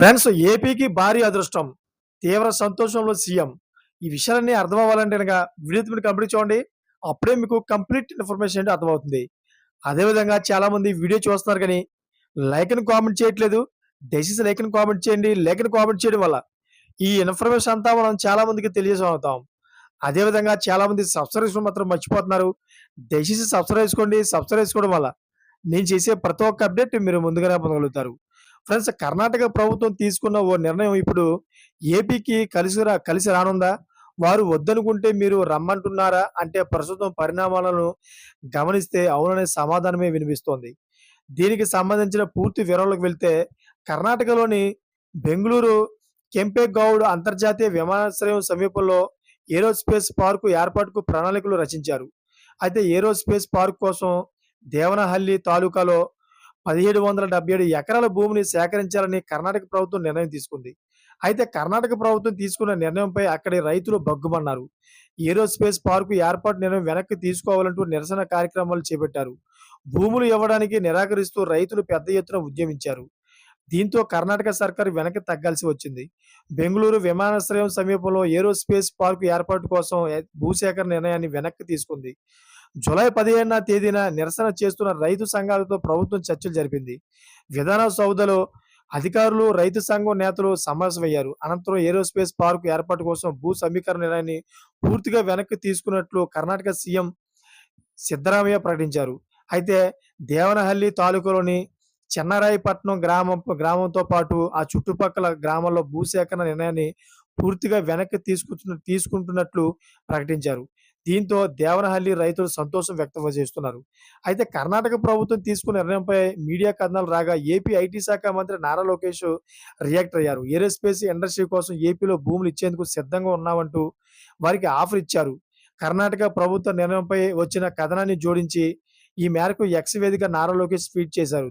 Friends ఏపీకి భారీ అదృష్టం. తీవ్ర సంతోషంలో సీఎం. ఈ విషయాలన్నీ అర్థం అవ్వాలంటే కనుక వీడియో మీరు కంప్లీట్ చూడండి. అప్పుడే మీకు కంప్లీట్ ఇన్ఫర్మేషన్ ఏంటి అర్థమవుతుంది. అదేవిధంగా చాలామంది వీడియో చూస్తున్నారు కానీ లైక్ని కామెంట్ చేయట్లేదు. దయచేసి లైక్ని కామెంట్ చేయండి. లైక్ని కామెంట్ చేయడం వల్ల ఈ ఇన్ఫర్మేషన్ అంతా మనం చాలామందికి మందికి అదేవిధంగా చాలామంది సబ్స్క్రైబ్ మాత్రం మర్చిపోతున్నారు. దయచేసి సబ్స్క్రైబ్ చేసుకోండి. సబ్స్క్రైబ్ చేసుకోవడం వల్ల నేను చేసే ప్రతి ఒక్క అప్డేట్ మీరు ముందుగానే పొందగలుగుతారు. ఫ్రెండ్స్ కర్ణాటక ప్రభుత్వం తీసుకున్న ఓ నిర్ణయం ఇప్పుడు ఏపీకి కలిసి రా కలిసి రానుందా? వారు వద్దనుకుంటే మీరు రమ్మంటున్నారా? అంటే ప్రస్తుతం పరిణామాలను గమనిస్తే అవుననే సమాధానమే వినిపిస్తోంది. దీనికి సంబంధించిన పూర్తి వివరాలకు వెళ్తే కర్ణాటకలోని బెంగళూరు కెంపేగౌడ్ అంతర్జాతీయ విమానాశ్రయం సమీపంలో ఏరోస్పేస్ పార్కు ఏర్పాటుకు ప్రణాళికలు రచించారు. అయితే ఏరోస్పేస్ పార్క్ కోసం దేవనహల్లి తాలూకాలో పదిహేడు వందల డెబ్బై ఏడు ఎకరాల భూమిని సేకరించాలని కర్ణాటక ప్రభుత్వం నిర్ణయం తీసుకుంది. అయితే కర్ణాటక ప్రభుత్వం తీసుకున్న నిర్ణయంపై అక్కడి రైతులు బగ్గుమన్నారు ఏరోస్పేస్ పార్కు ఏర్పాటు నిర్ణయం వెనక్కి తీసుకోవాలంటూ నిరసన కార్యక్రమాలు చేపట్టారు. భూములు ఇవ్వడానికి నిరాకరిస్తూ రైతులు పెద్ద ఎత్తున ఉద్యమించారు. దీంతో కర్ణాటక సర్కారు వెనక్కి తగ్గాల్సి వచ్చింది. బెంగళూరు విమానాశ్రయం సమీపంలో ఏరోస్పేస్ పార్కు ఏర్పాటు కోసం భూసేకరణ నిర్ణయాన్ని వెనక్కి తీసుకుంది. జూలై పదిహేనవ తేదీన నిరసన చేస్తున్న రైతు సంఘాలతో ప్రభుత్వం చర్చలు జరిపింది. విధాన సౌదలో అధికారులు రైతు సంఘం నేతలు సమావేశమయ్యారు. అనంతరం ఏరోస్పేస్ పార్కు ఏర్పాటు కోసం భూ సమీకరణ నిర్ణయాన్ని పూర్తిగా వెనక్కి తీసుకున్నట్లు కర్ణాటక సీఎం సిద్ధరామయ్య ప్రకటించారు. అయితే దేవనహల్లి తాలూకాలోని చెన్నరాయపట్నం గ్రామం గ్రామంతో పాటు ఆ చుట్టుపక్కల గ్రామాల్లో భూసేకరణ నిర్ణయాన్ని పూర్తిగా వెనక్కి తీసుకుంటున్న తీసుకుంటున్నట్లు ప్రకటించారు. దీంతో దేవనహల్లి రైతులు సంతోషం వ్యక్తం చేస్తున్నారు. అయితే కర్ణాటక ప్రభుత్వం తీసుకున్న నిర్ణయంపై మీడియా కథనాలు రాగా ఏపీ ఐటీ శాఖ మంత్రి నారా లోకేష్ రియాక్ట్ అయ్యారు. ఏరోస్పేస్ ఇండస్ట్రీ కోసం ఏపీలో భూములు ఇచ్చేందుకు సిద్ధంగా ఉన్నామంటూ వారికి ఆఫర్ ఇచ్చారు. కర్ణాటక ప్రభుత్వ నిర్ణయంపై వచ్చిన కథనాన్ని జోడించి ఈ మేరకు ఎక్స్ వేదిక నారా లోకేష్ ట్వీట్ చేశారు.